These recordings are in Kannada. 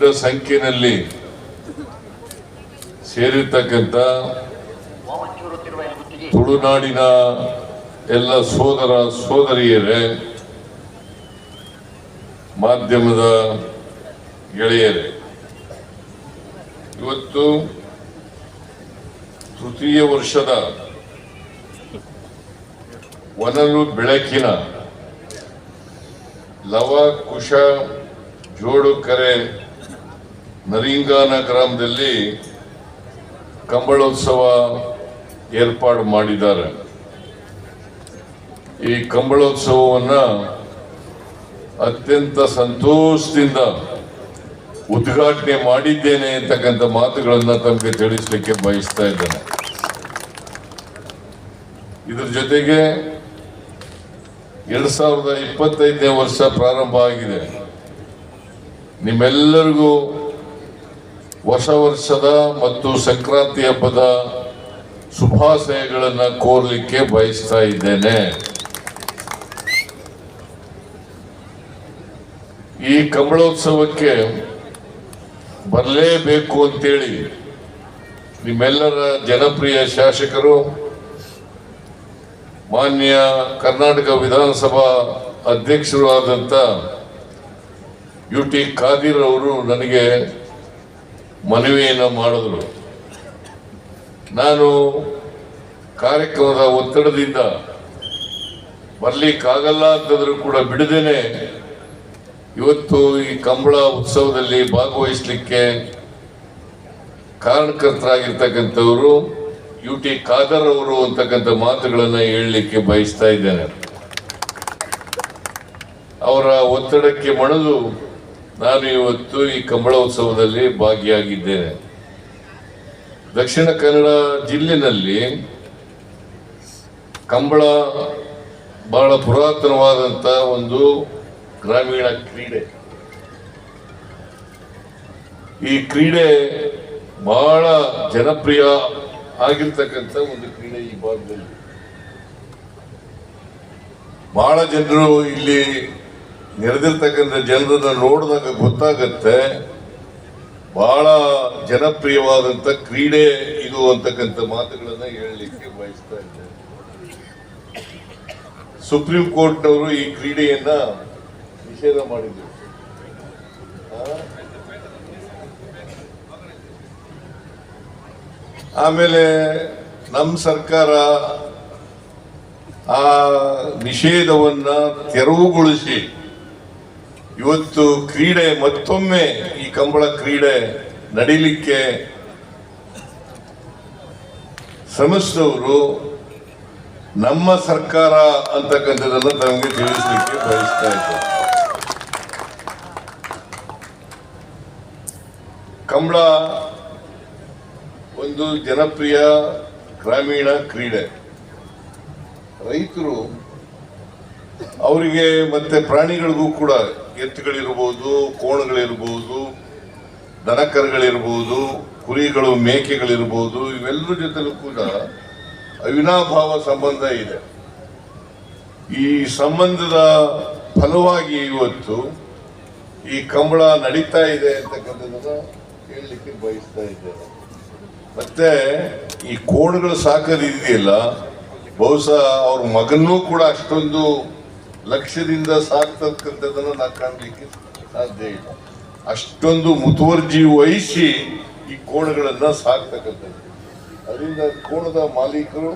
ದೊಡ್ಡ ಸಂಖ್ಯೆಯಲ್ಲಿ ಸೇರಿರ್ತಕ್ಕಂಥ ತುಳುನಾಡಿನ ಎಲ್ಲ ಸೋದರ ಸೋದರಿಯರೇ, ಮಾಧ್ಯಮದ ಗೆಳೆಯರೇ, ಇವತ್ತು ತೃತೀಯ ವರ್ಷದ ಒನಲು ಬೆಳಕಿನ ಲವ ಕುಶ ಜೋಡು ಕರೆ ನರಿಂಗಾನ ಗ್ರಾಮದಲ್ಲಿ ಕಂಬಳೋತ್ಸವ ಏರ್ಪಾಡು ಮಾಡಿದ್ದಾರೆ. ಈ ಕಂಬಳೋತ್ಸವವನ್ನ ಅತ್ಯಂತ ಸಂತೋಷದಿಂದ ಉದ್ಘಾಟನೆ ಮಾಡಿದ್ದೇನೆ ಅಂತಕ್ಕಂಥ ಮಾತುಗಳನ್ನು ತಮಗೆ ತಿಳಿಸಲಿಕ್ಕೆ ಬಯಸ್ತಾ ಇದ್ದೇನೆ. ಇದರ ಜೊತೆಗೆ ಎರಡ್ ಸಾವಿರದ ಇಪ್ಪತ್ತೈದನೇ ವರ್ಷ ಪ್ರಾರಂಭ ಆಗಿದೆ. ನಿಮ್ಮೆಲ್ಲರಿಗೂ ಹೊಸ ವರ್ಷದ ಮತ್ತು ಸಂಕ್ರಾಂತಿ ಹಬ್ಬದ ಶುಭಾಶಯಗಳನ್ನು ಕೋರಲಿಕ್ಕೆ ಬಯಸ್ತಾ ಇದ್ದೇನೆ. ಈ ಕಂಬಳೋತ್ಸವಕ್ಕೆ ಬರಲೇಬೇಕು ಅಂತೇಳಿ ನಿಮ್ಮೆಲ್ಲರ ಜನಪ್ರಿಯ ಶಾಸಕರು, ಮಾನ್ಯ ಕರ್ನಾಟಕ ವಿಧಾನಸಭಾ ಅಧ್ಯಕ್ಷರು ಆದಂತ ಯು ಟಿ ಖಾದಿರ್ ಅವರು ನನಗೆ ಮನವಿಯನ್ನು ಮಾಡಿದ್ರು. ನಾನು ಕಾರ್ಯಕ್ರಮದ ಒತ್ತಡದಿಂದ ಬರ್ಲಿಕ್ಕಾಗಲ್ಲ ಅಂತಂದ್ರೂ ಕೂಡ ಬಿಡದೇನೆ ಇವತ್ತು ಈ ಕಂಬಳ ಉತ್ಸವದಲ್ಲಿ ಭಾಗವಹಿಸಲಿಕ್ಕೆ ಕಾರಣಕರ್ತರಾಗಿರ್ತಕ್ಕಂಥವರು ಯು ಟಿ ಖಾದರ್ ಅವರು ಅಂತಕ್ಕಂಥ ಮಾತುಗಳನ್ನು ಹೇಳಲಿಕ್ಕೆ ಬಯಸ್ತಾ ಇದ್ದೇನೆ. ಅವರ ಒತ್ತಡಕ್ಕೆ ಮಣಿದು ನಾನು ಇವತ್ತು ಈ ಕಂಬಳ ಉತ್ಸವದಲ್ಲಿ ಭಾಗಿಯಾಗಿದ್ದೇನೆ. ದಕ್ಷಿಣ ಕನ್ನಡ ಜಿಲ್ಲೆನಲ್ಲಿ ಕಂಬಳ ಬಹಳ ಪುರಾತನವಾದಂಥ ಒಂದು ಗ್ರಾಮೀಣ ಕ್ರೀಡೆ. ಈ ಕ್ರೀಡೆ ಬಹಳ ಜನಪ್ರಿಯ ಆಗಿರ್ತಕ್ಕಂಥ ಒಂದು ಕ್ರೀಡೆ ಈ ಭಾಗದಲ್ಲಿ. ಬಹಳ ಜನರು ಇಲ್ಲಿ ನೆರೆದಿರ್ತಕ್ಕಂಥ ಜನರನ್ನ ನೋಡಿದಾಗ ಗೊತ್ತಾಗತ್ತೆ, ಬಹಳ ಜನಪ್ರಿಯವಾದಂತ ಕ್ರೀಡೆ ಇದು ಅಂತಕ್ಕಂಥ ಮಾತುಗಳನ್ನ ಹೇಳಲಿಕ್ಕೆ ಬಯಸ್ತಾ ಇದ್ದೇನೆ ಸುಪ್ರೀಂ ಕೋರ್ಟ್ನವರು ಈ ಕ್ರೀಡೆಯನ್ನ ನಿಷೇಧ ಮಾಡಿದ್ರು. ಆಮೇಲೆ ನಮ್ಮ ಸರ್ಕಾರ ಆ ನಿಷೇಧವನ್ನ ತೆರವುಗೊಳಿಸಿ ಇವತ್ತು ಕ್ರೀಡೆ ಮತ್ತೊಮ್ಮೆ ಈ ಕಂಬಳ ಕ್ರೀಡೆ ನಡೀಲಿಕ್ಕೆ ಶ್ರಮಿಸಿದವರು ನಮ್ಮ ಸರ್ಕಾರ ಅಂತಕ್ಕಂಥದ್ದನ್ನು ತಮಗೆ ತಿಳಿಸಲಿಕ್ಕೆ ಬಯಸ್ತಾ ಇದ್ದೇನೆ ಕಂಬಳ ಒಂದು ಜನಪ್ರಿಯ ಗ್ರಾಮೀಣ ಕ್ರೀಡೆ. ರೈತರು ಅವರಿಗೆ ಮತ್ತೆ ಪ್ರಾಣಿಗಳಿಗೂ ಕೂಡ ಎತ್ತುಗಳಿರ್ಬೋದು ಕೋಣಗಳಿರ್ಬೋದು, ದನಕರುಗಳಿರ್ಬೋದು, ಕುರಿಗಳು, ಮೇಕೆಗಳಿರ್ಬೋದು, ಇವೆಲ್ಲರ ಜೊತೆಲೂ ಕೂಡ ಅವಿನಾಭಾವ ಸಂಬಂಧ ಇದೆ. ಈ ಸಂಬಂಧದ ಫಲವಾಗಿ ಇವತ್ತು ಈ ಕಂಬಳ ನಡೀತಾ ಇದೆ ಅಂತಕ್ಕಂಥದ್ದನ್ನ ಹೇಳಲಿಕ್ಕೆ ಬಯಸ್ತಾ ಇದ್ದೇನೆ. ಮತ್ತೆ ಈ ಕೋಣಗಳು ಸಾಕದಿದೆಯಲ್ಲ ಬಹುಶಃ ಅವ್ರ ಮಗನೂ ಕೂಡ ಅಷ್ಟೊಂದು ಲಕ್ಷ್ಯದಿಂದ ಸಾಕ್ತಕ್ಕಂಥದ್ದನ್ನು ನಾ ಕಾಣಲಿಕ್ಕೆ ಸಾಧ್ಯ ಇಲ್ಲ. ಅಷ್ಟೊಂದು ಮುತುವರ್ಜಿ ವಹಿಸಿ ಈ ಕೋಣಗಳನ್ನ ಸಾಕ್ತಕ್ಕಂಥದ್ದು. ಅದರಿಂದ ಕೋಣದ ಮಾಲೀಕರು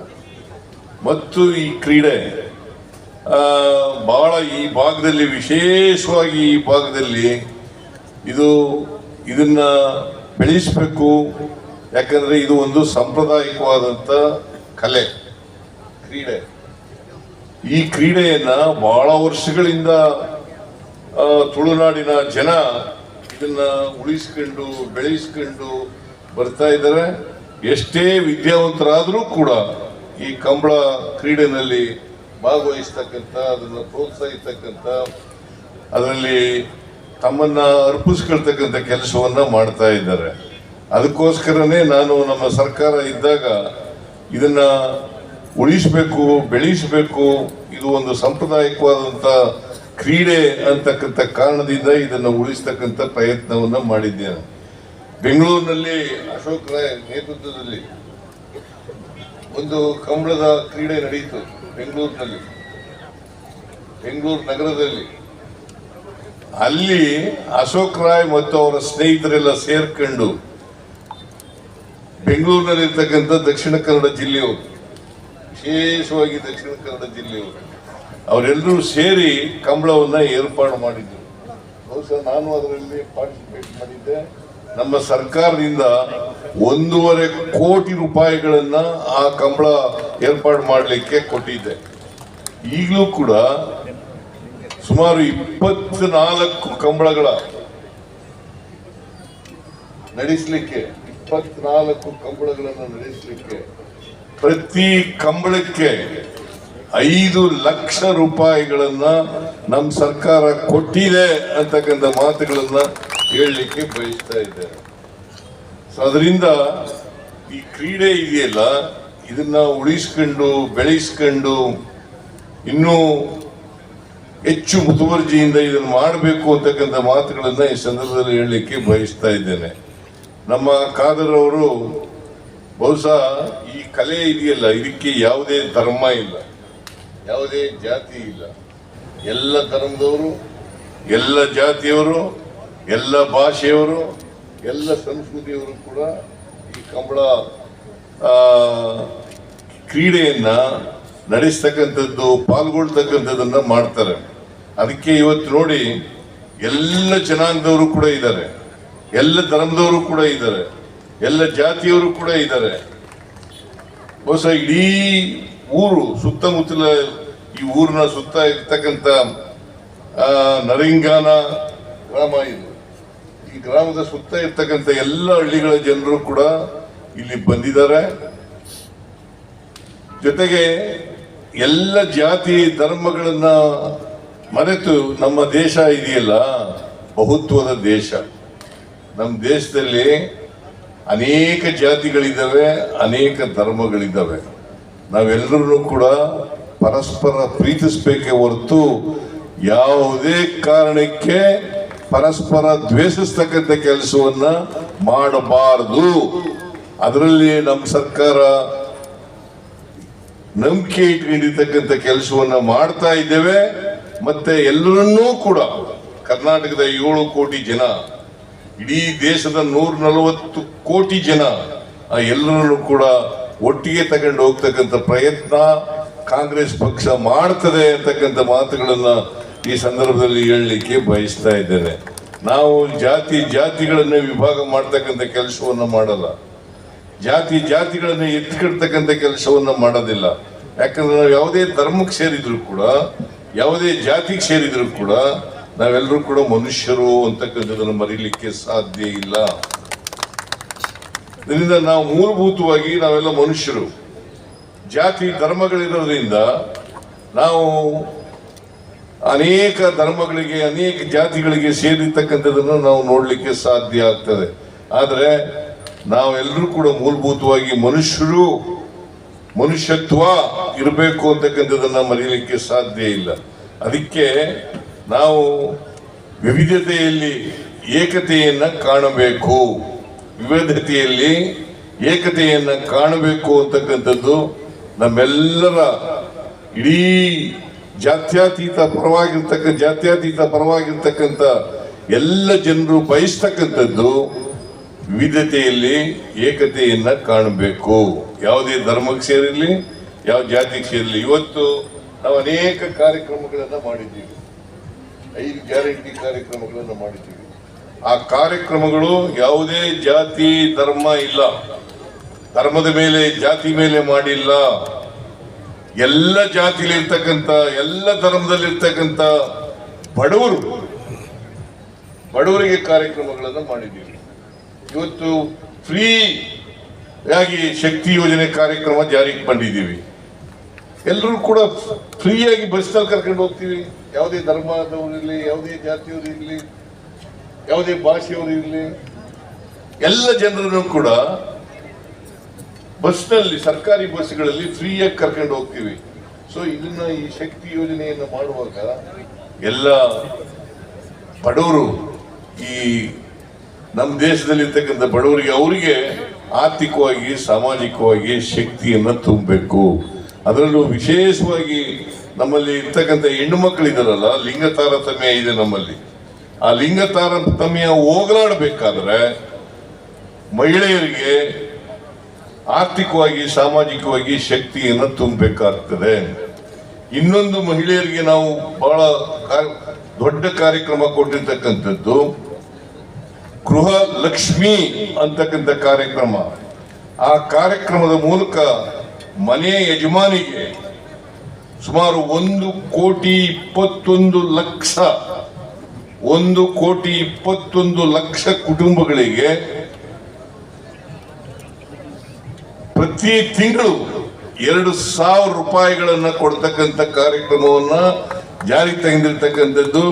ಮತ್ತು ಈ ಕ್ರೀಡೆ ಬಹಳ ಈ ಭಾಗದಲ್ಲಿ, ವಿಶೇಷವಾಗಿ ಈ ಭಾಗದಲ್ಲಿ ಇದು ಇದನ್ನ ಬೆಳೆಸಬೇಕು. ಯಾಕಂದ್ರೆ ಇದು ಒಂದು ಸಾಂಪ್ರದಾಯಿಕವಾದಂಥ ಕಲೆ, ಕ್ರೀಡೆ. ಈ ಕ್ರೀಡೆಯನ್ನ ಬಹಳ ವರ್ಷಗಳಿಂದ ತುಳುನಾಡಿನ ಜನ ಇದನ್ನ ಉಳಿಸ್ಕೊಂಡು, ಬೆಳೆಸ್ಕೊಂಡು ಬರ್ತಾ ಇದ್ದಾರೆ. ಎಷ್ಟೇ ವಿದ್ಯಾವಂತರಾದರೂ ಕೂಡ ಈ ಕಂಬಳ ಕ್ರೀಡೆನಲ್ಲಿ ಭಾಗವಹಿಸ್ತಕ್ಕಂಥ, ಅದನ್ನ ಪ್ರೋತ್ಸಾಹಿಸ್ತಕ್ಕಂಥ ಅದರಲ್ಲಿ ತಮ್ಮನ್ನ ಅರ್ಪಿಸ್ಕೊಳ್ತಕ್ಕಂಥ ಕೆಲಸವನ್ನ ಮಾಡ್ತಾ ಇದ್ದಾರೆ. ಅದಕ್ಕೋಸ್ಕರನೇ ನಾನು ನಮ್ಮ ಸರ್ಕಾರ ಇದ್ದಾಗ ಇದನ್ನ ಉಳಿಸಬೇಕು, ಬೆಳೆಸಬೇಕು, ಇದು ಒಂದು ಸಾಂಪ್ರದಾಯಿಕವಾದಂಥ ಕ್ರೀಡೆ ಅಂತಕ್ಕಂಥ ಕಾರಣದಿಂದ ಇದನ್ನು ಉಳಿಸ್ತಕ್ಕಂಥ ಪ್ರಯತ್ನವನ್ನು ಮಾಡಿದ್ದೇನೆ. ಬೆಂಗಳೂರಿನಲ್ಲಿ ಅಶೋಕ್ ರಾಯ್ ನೇತೃತ್ವದಲ್ಲಿ ಒಂದು ಕಂಬಳದ ಕ್ರೀಡೆ ನಡೆಯಿತು ಬೆಂಗಳೂರಿನಲ್ಲಿ. ಬೆಂಗಳೂರು ನಗರದಲ್ಲಿ. ಅಲ್ಲಿ ಅಶೋಕ್ ರಾಯ್ ಮತ್ತು ಅವರ ಸ್ನೇಹಿತರೆಲ್ಲ ಸೇರ್ಕೊಂಡು ಬೆಂಗಳೂರಿನಲ್ಲಿರ್ತಕ್ಕಂಥ ದಕ್ಷಿಣ ಕನ್ನಡ ಜಿಲ್ಲೆಯವರು ವಿಶೇಷವಾಗಿ ದಕ್ಷಿಣ ಕನ್ನಡ ಜಿಲ್ಲೆಯವರು. ಅವರೆಲ್ಲರೂ ಸೇರಿ ಕಂಬಳವನ್ನ ಏರ್ಪಾಡು ಮಾಡಿದ್ರು. ಬಹುಶಃ ನಾನು ಅದರಲ್ಲಿ ಪಾರ್ಟಿಸಿಪೇಟ್ ಮಾಡಿದ್ದೆ. ನಮ್ಮ ಸರ್ಕಾರದಿಂದ ಒಂದೂವರೆ ಕೋಟಿ ರೂಪಾಯಿಗಳನ್ನ ಆ ಕಂಬಳ ಏರ್ಪಾಡು ಮಾಡಲಿಕ್ಕೆ ಕೊಟ್ಟಿದ್ದೆ. ಈಗಲೂ ಕೂಡ ಸುಮಾರು ಇಪ್ಪತ್ನಾಲ್ಕು ಕಂಬಳಗಳ ನಡೆಸಲಿಕ್ಕೆ, ಇಪ್ಪತ್ನಾಲ್ಕು ಕಂಬಳಗಳನ್ನು ನಡೆಸಲಿಕ್ಕೆ ಪ್ರತಿ ಕಂಬಳಕ್ಕೆ ಐದು ಲಕ್ಷ ರೂಪಾಯಿಗಳನ್ನ ನಮ್ಮ ಸರ್ಕಾರ ಕೊಟ್ಟಿದೆ ಅಂತಕ್ಕಂಥ ಮಾತುಗಳನ್ನ ಹೇಳಲಿಕ್ಕೆ ಬಯಸ್ತಾ ಇದ್ದೇನೆ ಸೊ ಅದರಿಂದ ಈ ಕ್ರೀಡೆ ಇದೆಯಲ್ಲ, ಇದನ್ನ ಉಳಿಸ್ಕೊಂಡು, ಬೆಳೆಸ್ಕೊಂಡು, ಇನ್ನೂ ಹೆಚ್ಚು ಮುತುವರ್ಜಿಯಿಂದ ಇದನ್ನು ಮಾಡಬೇಕು ಅಂತಕ್ಕಂಥ ಮಾತುಗಳನ್ನು ಈ ಸಂದರ್ಭದಲ್ಲಿ ಹೇಳಲಿಕ್ಕೆ ಬಯಸ್ತಾ ಇದ್ದೇನೆ. ನಮ್ಮ ಖಾದರ್ ಅವರು ಬಹುಶಃ ಕಲೆ ಇದೆಯಲ್ಲ, ಇದಕ್ಕೆ ಯಾವುದೇ ಧರ್ಮ ಇಲ್ಲ, ಯಾವುದೇ ಜಾತಿ ಇಲ್ಲ. ಎಲ್ಲ ಧರ್ಮದವರು, ಎಲ್ಲ ಜಾತಿಯವರು, ಎಲ್ಲ ಭಾಷೆಯವರು, ಎಲ್ಲ ಸಂಸ್ಕೃತಿಯವರು ಕೂಡ ಈ ಕಂಬಳ ಕ್ರೀಡೆಯನ್ನ ನಡೆಸ್ತಕ್ಕಂಥದ್ದು, ಪಾಲ್ಗೊಳ್ತಕ್ಕಂಥದ್ದನ್ನ ಮಾಡ್ತಾರೆ. ಅದಕ್ಕೆ ಇವತ್ತು ನೋಡಿ, ಎಲ್ಲ ಜನಾಂಗದವರು ಕೂಡ ಇದ್ದಾರೆ. ಎಲ್ಲ ಧರ್ಮದವರು ಕೂಡ ಇದ್ದಾರೆ. ಎಲ್ಲ ಜಾತಿಯವರು ಕೂಡ ಇದ್ದಾರೆ. ಬಹುಶಃ ಇಡೀ ಊರು, ಸುತ್ತಮುತ್ತಲ ಈ ಊರಿನ ಸುತ್ತ ಇರ್ತಕ್ಕಂಥ ನರಿಂಗಾನ ಗ್ರಾಮ ಇದು. ಈ ಗ್ರಾಮದ ಸುತ್ತ ಇರ್ತಕ್ಕಂಥ ಎಲ್ಲ ಹಳ್ಳಿಗಳ ಜನರು ಕೂಡ ಇಲ್ಲಿ ಬಂದಿದ್ದಾರೆ. ಜೊತೆಗೆ ಎಲ್ಲ ಜಾತಿ ಧರ್ಮಗಳನ್ನ ಮರೆತು ನಮ್ಮ ದೇಶ ಇದೆಯಲ್ಲ, ಬಹುತ್ವದ ದೇಶ. ನಮ್ಮ ದೇಶದಲ್ಲಿ ಅನೇಕ ಜಾತಿಗಳಿದ್ದಾವೆ, ಅನೇಕ ಧರ್ಮಗಳಿದ್ದಾವೆ. ನಾವೆಲ್ಲರೂ ಕೂಡ ಪರಸ್ಪರ ಪ್ರೀತಿಸಬೇಕೇ ಹೊರತು ಯಾವುದೇ ಕಾರಣಕ್ಕೆ ಪರಸ್ಪರ ದ್ವೇಷಿಸ್ತಕ್ಕಂಥ ಕೆಲಸವನ್ನ ಮಾಡಬಾರದು. ಅದರಲ್ಲಿ ನಮ್ಮ ಸರ್ಕಾರ ನಂಬಿಕೆ ಇಟ್ಕೊಂಡಿರ್ತಕ್ಕಂಥ ಕೆಲಸವನ್ನ ಮಾಡ್ತಾ ಇದ್ದೇವೆ. ಮತ್ತೆ ಎಲ್ಲರನ್ನೂ ಕೂಡ ಕರ್ನಾಟಕದ ಏಳು ಕೋಟಿ ಜನ ಇಡೀ ದೇಶದ ನೂರ ನಲವತ್ತು ಕೋಟಿ ಜನ ಆ ಎಲ್ಲರನ್ನು ಕೂಡ ಒಟ್ಟಿಗೆ ತಗೊಂಡು ಹೋಗ್ತಕ್ಕಂಥ ಪ್ರಯತ್ನ ಕಾಂಗ್ರೆಸ್ ಪಕ್ಷ ಮಾಡ್ತದೆ ಅಂತಕ್ಕಂಥ ಮಾತುಗಳನ್ನ ಈ ಸಂದರ್ಭದಲ್ಲಿ ಹೇಳಲಿಕ್ಕೆ ಬಯಸ್ತಾ ಇದ್ದೇನೆ. ನಾವು ಜಾತಿ ಜಾತಿಗಳನ್ನ ವಿಭಾಗ ಮಾಡ್ತಕ್ಕಂಥ ಕೆಲಸವನ್ನು ಮಾಡಲ್ಲ. ಜಾತಿ ಜಾತಿಗಳನ್ನ ಎತ್ತಿಕಿಡ್ತಕ್ಕಂಥ ಕೆಲಸವನ್ನ ಮಾಡೋದಿಲ್ಲ. ಯಾಕಂದ್ರೆ ನಾವು ಯಾವುದೇ ಧರ್ಮಕ್ಕೆ ಸೇರಿದ್ರು ಕೂಡ, ಯಾವುದೇ ಜಾತಿಗೆ ಸೇರಿದ್ರು ಕೂಡ ನಾವೆಲ್ಲರೂ ಕೂಡ ಮನುಷ್ಯರು ಅಂತಕ್ಕಂಥದ್ದನ್ನು ಮರೀಲಿಕ್ಕೆ ಸಾಧ್ಯ ಇಲ್ಲ. ಇದರಿಂದ ನಾವು ಮೂಲಭೂತವಾಗಿ ನಾವೆಲ್ಲ ಮನುಷ್ಯರು. ಜಾತಿ, ಧರ್ಮಗಳಿರೋದ್ರಿಂದ ನಾವು ಅನೇಕ ಧರ್ಮಗಳಿಗೆ, ಅನೇಕ ಜಾತಿಗಳಿಗೆ ಸೇರಿರ್ತಕ್ಕಂಥದ್ದನ್ನು ನಾವು ನೋಡಲಿಕ್ಕೆ ಸಾಧ್ಯ ಆಗ್ತದೆ. ಆದರೆ ನಾವೆಲ್ಲರೂ ಕೂಡ ಮೂಲಭೂತವಾಗಿ ಮನುಷ್ಯರು, ಮನುಷ್ಯತ್ವ ಇರಬೇಕು ಅಂತಕ್ಕಂಥದ್ದನ್ನು ಮರೀಲಿಕ್ಕೆ ಸಾಧ್ಯ ಇಲ್ಲ. ಅದಕ್ಕೆ ನಾವು ವಿವಿಧತೆಯಲ್ಲಿ ಏಕತೆಯನ್ನು ಕಾಣಬೇಕು. ವಿವಿಧತೆಯಲ್ಲಿ ಏಕತೆಯನ್ನು ಕಾಣಬೇಕು ಅಂತಕ್ಕಂಥದ್ದು ನಮ್ಮೆಲ್ಲರ ಇಡೀ ಜಾತ್ಯತೀತ ಪರವಾಗಿರ್ತಕ್ಕ, ಜಾತ್ಯತೀತ ಪರವಾಗಿರ್ತಕ್ಕಂಥ ಎಲ್ಲ ಜನರು ಬಯಸ್ತಕ್ಕಂಥದ್ದು ವಿವಿಧತೆಯಲ್ಲಿ ಏಕತೆಯನ್ನು ಕಾಣಬೇಕು. ಯಾವುದೇ ಧರ್ಮಕ್ಕೆ ಸೇರಿರಲಿ, ಯಾವ ಜಾತಿಗೆ ಸೇರಿರಲಿ, ಇವತ್ತು ನಾವು ಅನೇಕ ಕಾರ್ಯಕ್ರಮಗಳನ್ನು ಮಾಡಿದ್ದೀವಿ. ಐದು ಗ್ಯಾರಂಟಿ ಕಾರ್ಯಕ್ರಮಗಳನ್ನು ಮಾಡಿದ್ದೀವಿ. ಆ ಕಾರ್ಯಕ್ರಮಗಳು ಯಾವುದೇ ಜಾತಿ, ಧರ್ಮ ಇಲ್ಲ. ಧರ್ಮದ ಮೇಲೆ, ಜಾತಿ ಮೇಲೆ ಮಾಡಿಲ್ಲ. ಎಲ್ಲ ಜಾತಿಲಿರ್ತಕ್ಕಂಥ, ಎಲ್ಲ ಧರ್ಮದಲ್ಲಿರ್ತಕ್ಕಂಥ ಬಡವರು, ಬಡವರಿಗೆ ಕಾರ್ಯಕ್ರಮಗಳನ್ನು ಮಾಡಿದ್ದೀವಿ. ಇವತ್ತು ಫ್ರೀ ಆಗಿ ಶಕ್ತಿ ಯೋಜನೆ ಕಾರ್ಯಕ್ರಮ ಜಾರಿಗೆ ಬಂದಿದ್ದೀವಿ. ಎಲ್ಲರೂ ಕೂಡ ಫ್ರೀಯಾಗಿ ಬಸ್ನಲ್ಲಿ ಕರ್ಕೊಂಡು ಹೋಗ್ತೀವಿ. ಯಾವುದೇ ಧರ್ಮದವರಿರಲಿ ಯಾವುದೇ ಜಾತಿಯವರು ಇರಲಿ, ಯಾವುದೇ ಭಾಷೆಯವರು ಇರಲಿ. ಎಲ್ಲ ಜನರನ್ನು ಕೂಡ ಬಸ್ನಲ್ಲಿ ಸರ್ಕಾರಿ ಬಸ್ಗಳಲ್ಲಿ ಫ್ರೀಯಾಗಿ ಕರ್ಕೊಂಡು ಹೋಗ್ತೀವಿ. ಸೊ ಇದನ್ನ ಈ ಶಕ್ತಿ ಯೋಜನೆಯನ್ನು ಮಾಡುವಾಗ ಎಲ್ಲ ಬಡವರು ಈ ನಮ್ಮ ದೇಶದಲ್ಲಿರ್ತಕ್ಕಂಥ ಬಡವರಿಗೆ ಅವರಿಗೆ ಆರ್ಥಿಕವಾಗಿ, ಸಾಮಾಜಿಕವಾಗಿ ಶಕ್ತಿಯನ್ನು ತುಂಬಬೇಕು. ಅದರಲ್ಲೂ ವಿಶೇಷವಾಗಿ ನಮ್ಮಲ್ಲಿ ಇರ್ತಕ್ಕಂಥ ಹೆಣ್ಣು ಮಕ್ಕಳಿದಾರಲ್ಲ ಲಿಂಗ ತಾರತಮ್ಯ ಇದೆ ನಮ್ಮಲ್ಲಿ. ಆ ಲಿಂಗ ತಾರತಮ್ಯ ಹೋಗಲಾಡಬೇಕಾದ್ರೆ ಮಹಿಳೆಯರಿಗೆ ಆರ್ಥಿಕವಾಗಿ, ಸಾಮಾಜಿಕವಾಗಿ ಶಕ್ತಿಯನ್ನು ತುಂಬಬೇಕಾಗ್ತದೆ. ಇನ್ನೊಂದು ಮಹಿಳೆಯರಿಗೆ ನಾವು ಬಹಳ ದೊಡ್ಡ ಕಾರ್ಯಕ್ರಮ ಕೊಟ್ಟಿರ್ತಕ್ಕಂಥದ್ದು ಗೃಹ ಲಕ್ಷ್ಮಿ ಅಂತಕ್ಕಂಥ ಕಾರ್ಯಕ್ರಮ. ಆ ಕಾರ್ಯಕ್ರಮದ ಮೂಲಕ ಮನೆ ಯಜಮಾನಿಗೆ ಸುಮಾರು ಒಂದು ಕೋಟಿ ಇಪ್ಪತ್ತೊಂದು ಲಕ್ಷ, ಒಂದು ಕೋಟಿ ಇಪ್ಪತ್ತೊಂದು ಲಕ್ಷ ಕುಟುಂಬಗಳಿಗೆ ಪ್ರತಿ ತಿಂಗಳು ಎರಡು ಸಾವಿರ ರೂಪಾಯಿಗಳನ್ನು ಕೊಡ್ತಕ್ಕಂಥ ಕಾರ್ಯಕ್ರಮವನ್ನ ಜಾರಿಗೆ ತೆಗೆದಿರ್ತಕ್ಕಂಥದ್ದು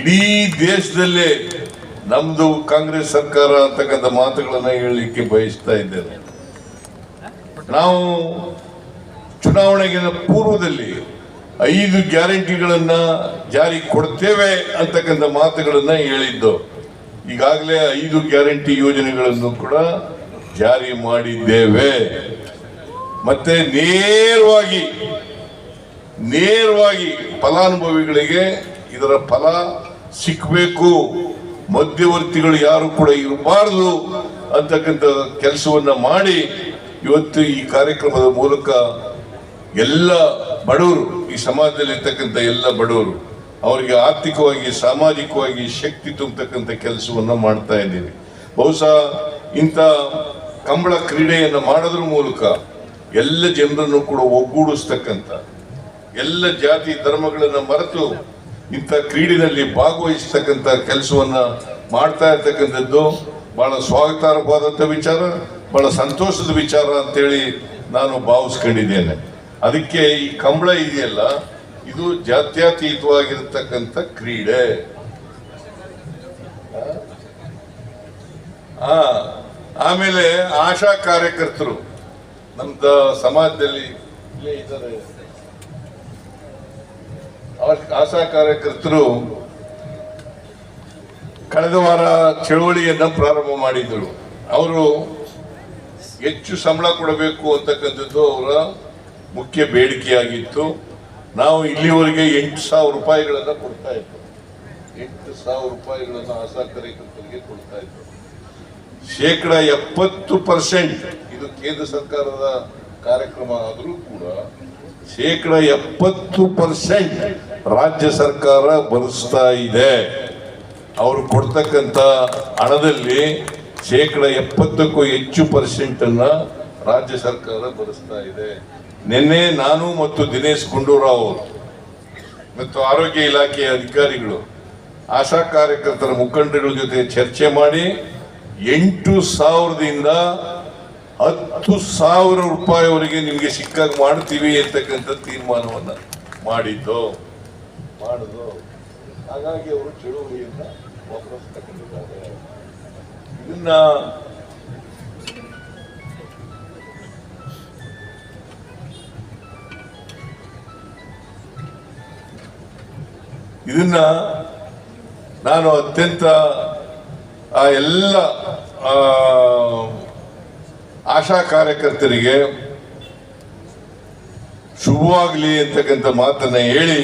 ಇಡೀ ದೇಶದಲ್ಲೇ ನಮ್ದು ಕಾಂಗ್ರೆಸ್ ಸರ್ಕಾರ ಅಂತಕ್ಕಂಥ ಮಾತುಗಳನ್ನು ಹೇಳಲಿಕ್ಕೆ ಬಯಸ್ತಾ ಇದ್ದೇನೆ. ನಾವು ಚುನಾವಣೆಗಿನ ಪೂರ್ವದಲ್ಲಿ ಐದು ಗ್ಯಾರಂಟಿಗಳನ್ನ ಜಾರಿ ಕೊಡ್ತೇವೆ ಅಂತಕ್ಕಂಥ ಮಾತುಗಳನ್ನ ಹೇಳಿದ್ದು. ಈಗಾಗಲೇ ಐದು ಗ್ಯಾರಂಟಿ ಯೋಜನೆಗಳನ್ನು ಕೂಡ ಜಾರಿ ಮಾಡಿದ್ದೇವೆ. ಮತ್ತೆ ನೇರವಾಗಿ ನೇರವಾಗಿ ಫಲಾನುಭವಿಗಳಿಗೆ ಇದರ ಫಲ ಸಿಕ್ಕಬೇಕು ಮಧ್ಯವರ್ತಿಗಳು ಯಾರು ಕೂಡ ಇರಬಾರದು ಅಂತಕ್ಕಂಥ ಕೆಲಸವನ್ನ ಮಾಡಿ ಇವತ್ತು ಈ ಕಾರ್ಯಕ್ರಮದ ಮೂಲಕ ಎಲ್ಲ ಬಡವರು, ಈ ಸಮಾಜದಲ್ಲಿ ಇರ್ತಕ್ಕಂಥ ಎಲ್ಲ ಬಡವರು, ಅವರಿಗೆ ಆರ್ಥಿಕವಾಗಿ, ಸಾಮಾಜಿಕವಾಗಿ ಶಕ್ತಿ ತುಂಬತಕ್ಕಂಥ ಕೆಲಸವನ್ನು ಮಾಡ್ತಾ ಇದ್ದೀವಿ ಬಹುಶಃ ಇಂಥ ಕಂಬಳ ಕ್ರೀಡೆಯನ್ನು ಮಾಡೋದ್ರ ಮೂಲಕ ಎಲ್ಲ ಜನರನ್ನು ಕೂಡ ಒಗ್ಗೂಡಿಸ್ತಕ್ಕಂಥ, ಎಲ್ಲ ಜಾತಿ ಧರ್ಮಗಳನ್ನು ಮರೆತು ಇಂಥ ಕ್ರೀಡೆಯಲ್ಲಿ ಭಾಗವಹಿಸ್ತಕ್ಕಂಥ ಕೆಲಸವನ್ನು ಮಾಡ್ತಾ ಇರ್ತಕ್ಕಂಥದ್ದು ಬಹಳ ಸ್ವಾಗತಾರ್ಹವಾದಂಥ ವಿಚಾರ, ಬಹಳ ಸಂತೋಷದ ವಿಚಾರ ಅಂತೇಳಿ ನಾನು ಭಾವಿಸ್ಕೊಂಡಿದ್ದೇನೆ. ಅದಕ್ಕೆ ಈ ಕಂಬಳ ಇದೆಯಲ್ಲ, ಇದು ಜಾತ್ಯತೀತವಾಗಿರ್ತಕ್ಕಂಥ ಕ್ರೀಡೆ. ಆ ಆಮೇಲೆ ಆಶಾ ಕಾರ್ಯಕರ್ತರು, ನಮ್ದ ಸಮಾಜದಲ್ಲಿ ಇದ್ದಾರೆ. ಆಶಾ ಕಾರ್ಯಕರ್ತರು ಕಳೆದ ವಾರ ಚಳುವಳಿಯನ್ನ ಪ್ರಾರಂಭ ಮಾಡಿದ್ರು ಅವರು ಹೆಚ್ಚು ಸಂಬಳ ಕೊಡಬೇಕು ಅಂತಕ್ಕಂಥದ್ದು ಅವರ ಮುಖ್ಯ ಬೇಡಿಕೆಯಾಗಿತ್ತು. ನಾವು ಇಲ್ಲಿವರೆಗೆ ಎಂಟು ಸಾವಿರ ರೂಪಾಯಿಗಳನ್ನು ಕೊಡ್ತಾ ಇದ್ವು. ಎಂಟು ಸಾವಿರ ರೂಪಾಯಿಗಳನ್ನು ಆಶಾ ಕಾರ್ಯಕರ್ತರಿಗೆ ಕೊಡ್ತಾ ಇದ್ವು. ಶೇಕಡ ಎಪ್ಪತ್ತು ಪರ್ಸೆಂಟ್ ಇದು ಕೇಂದ್ರ ಸರ್ಕಾರದ ಕಾರ್ಯಕ್ರಮ ಆದರೂ ಕೂಡ ಶೇಕಡ ಎಪ್ಪತ್ತು ಪರ್ಸೆಂಟ್ ರಾಜ್ಯ ಸರ್ಕಾರ ಭರಿಸ್ತಾ ಇದೆ. ಅವರು ಕೊಡ್ತಕ್ಕಂಥ ಹಣದಲ್ಲಿ ಶೇಕಡ ಎಪ್ಪತ್ತಕ್ಕೂ ಹೆಚ್ಚು ಪರ್ಸೆಂಟ್ ಅನ್ನ ರಾಜ್ಯ ಸರ್ಕಾರ ಭರಿಸ್ತಾ ಇದೆ. ನಿನ್ನೆ ನಾನು ಮತ್ತು ದಿನೇಶ್ ಗುಂಡೂರಾವ್ ಅವರು ಮತ್ತು ಆರೋಗ್ಯ ಇಲಾಖೆಯ ಅಧಿಕಾರಿಗಳು, ಆಶಾ ಕಾರ್ಯಕರ್ತರ ಮುಖಂಡರ ಜೊತೆ ಚರ್ಚೆ ಮಾಡಿ ಎಂಟು ಸಾವಿರದಿಂದ ಹತ್ತು ಸಾವಿರ ರೂಪಾಯಿವರೆಗೆ ನಿಮಗೆ ಸಿಕ್ಕಾಗ ಮಾಡ್ತೀವಿ ಅಂತಕ್ಕಂಥ ತೀರ್ಮಾನವನ್ನು ಮಾಡಿದ್ದು. ಮಾಡುದು ಹಾಗಾಗಿ ಅವರು ಚಳುವಳಿಯಿಂದ ವಾಪಸ್ ತಗೊಂಡಿದ್ದಾರೆ. ಇದನ್ನ ಇದನ್ನ ನಾನು ಅತ್ಯಂತ ಆ ಎಲ್ಲ ಆಶಾ ಕಾರ್ಯಕರ್ತರಿಗೆ ಶುಭವಾಗಲಿ ಅಂತಕ್ಕಂಥ ಮಾತನ್ನ ಹೇಳಿ